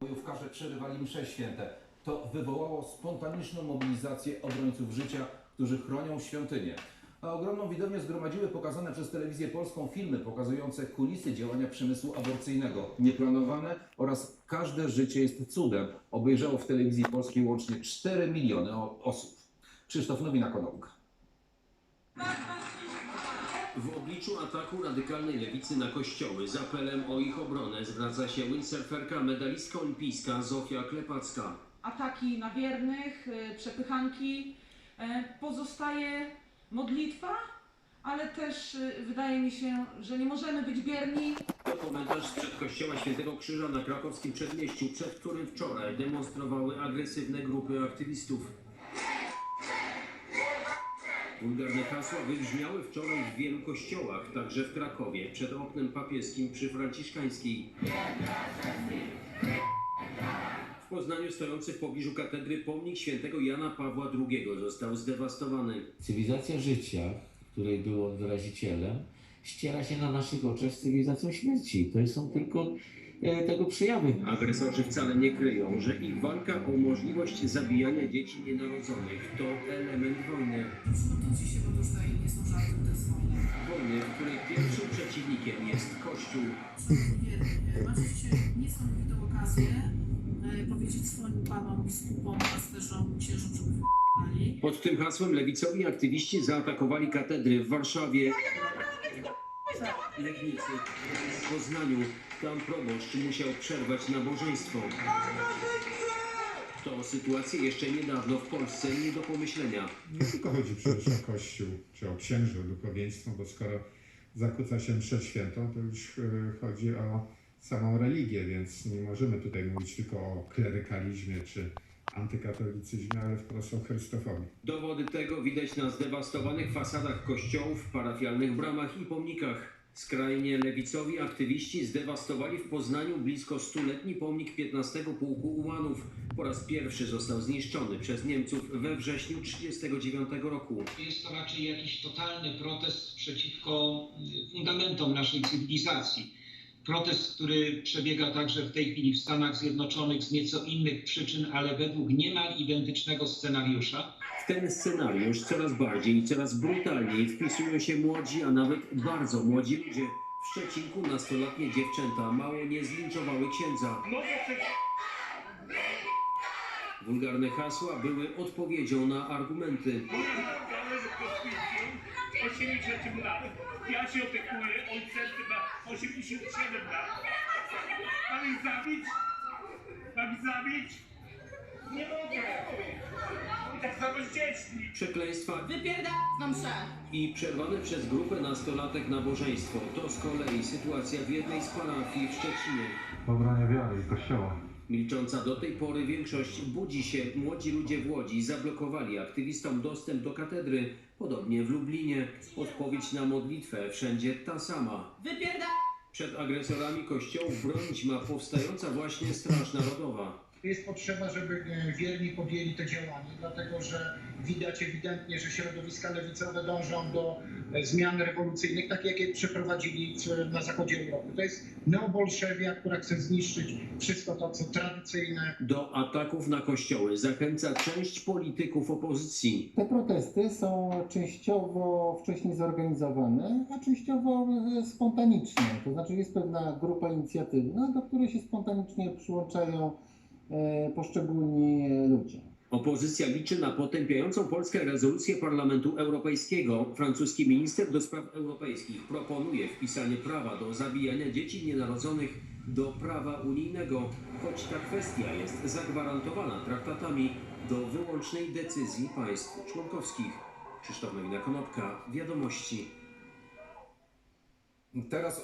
bojówkarze przerywali msze święte. To wywołało spontaniczną mobilizację obrońców życia, którzy chronią świątynię. A ogromną widownię zgromadziły pokazane przez telewizję polską filmy pokazujące kulisy działania przemysłu aborcyjnego. Nieplanowane oraz każde życie jest cudem. Obejrzało w telewizji polskiej łącznie 4 miliony osób. Krzysztof Nowina-Konopka. W obliczu ataku radykalnej lewicy na kościoły z apelem o ich obronę zwraca się windsurferka, medalistka olimpijska Zofia Klepacka. ataki na wiernych, y, przepychanki. E, Pozostaje modlitwa, ale też y, wydaje mi się, że nie możemy być bierni. To komentarz sprzed kościoła Świętego Krzyża na krakowskim przedmieściu, przed którym wczoraj demonstrowały agresywne grupy aktywistów. Wulgarne hasła wybrzmiały wczoraj w wielu kościołach, także w Krakowie, przed oknem papieskim przy Franciszkańskiej. W Poznaniu stojący w pobliżu katedry pomnik świętego Jana Pawła II został zdewastowany. Cywilizacja życia, której był on wyrazicielem, ściera się na naszych oczach z cywilizacją śmierci. To są tylko tego przejawy. Agresorzy wcale nie kryją, że ich walka o możliwość zabijania dzieci nienarodzonych to element wojny. Przygotujcie się, bo to tutaj nie są jest wojna. Wojny, w której pierwszym przeciwnikiem jest Kościół. Szanowni macie dzisiaj niesamowitą okazję e, powiedzieć swoim panom, biskupom, pasterzom, księżom, żeby w***ali. Pod tym hasłem lewicowi aktywiści zaatakowali katedry w Warszawie, Legnicy, w Poznaniu. Tam proboszcz musiał przerwać nabożeństwo. To sytuacja jeszcze niedawno w Polsce nie do pomyślenia. Nie tylko chodzi przecież o Kościół, czy o księży, o duchowieństwo, bo skoro zakłóca się mszę świętą, to już e, chodzi o samą religię, więc nie możemy tutaj mówić tylko o klerykalizmie czy antykatolicyzmie, ale wprost o chrystofobii. Dowody tego widać na zdewastowanych fasadach kościołów, parafialnych bramach i pomnikach. Skrajnie lewicowi aktywiści zdewastowali w Poznaniu blisko stuletni pomnik 15 Pułku Ułanów. Po raz pierwszy został zniszczony przez Niemców we wrześniu 1939 roku. Jest to raczej jakiś totalny protest przeciwko y, fundamentom naszej cywilizacji. Protest, który przebiega także w tej chwili w Stanach Zjednoczonych z nieco innych przyczyn, ale według niemal identycznego scenariusza. W ten scenariusz coraz bardziej i coraz brutalniej wpisują się młodzi, a nawet bardzo młodzi ludzie. W Szczecinku nastoletnie dziewczęta mało nie zlinczowały księdza. Wulgarne hasła były odpowiedzią na argumenty. należy konstytucją 80 lat. Ja się opiekuję, on 87 lat. Mam ich zabić? Mam ich zabić? Nie mogę. I tak samo z dziećmi. Przekleństwa Wypierda nam mszę. i przerwane przez grupę nastolatek nabożeństwo. To z kolei sytuacja w jednej z parafii w Szczecinie. obrania wiary i Kościoła. Milcząca do tej pory większość budzi się. Młodzi ludzie w Łodzi zablokowali aktywistom dostęp do katedry. Podobnie w Lublinie. Odpowiedź na modlitwę wszędzie ta sama. Wypierda Przed agresorami kościołów bronić ma powstająca właśnie Straż Narodowa. Jest potrzeba, żeby e, wierni podjęli te działanie, dlatego że widać ewidentnie, że środowiska lewicowe dążą do e, zmian rewolucyjnych, takie jakie przeprowadzili na zachodzie Europy. To jest neobolszewia, która chce zniszczyć wszystko to, co tradycyjne, Do ataków na kościoły zachęca część polityków opozycji. Te protesty są częściowo wcześniej zorganizowane, a częściowo e, spontaniczne. To znaczy jest pewna grupa inicjatywna, do której się spontanicznie przyłączają poszczególni e, ludzie. Opozycja liczy na potępiającą Polskę rezolucję Parlamentu Europejskiego. Francuski minister do spraw europejskich proponuje wpisanie prawa do zabijania dzieci nienarodzonych do prawa unijnego, choć ta kwestia jest zagwarantowana traktatami do wyłącznej decyzji państw członkowskich. Krzysztof Nowina-Konopka, Wiadomości. Teraz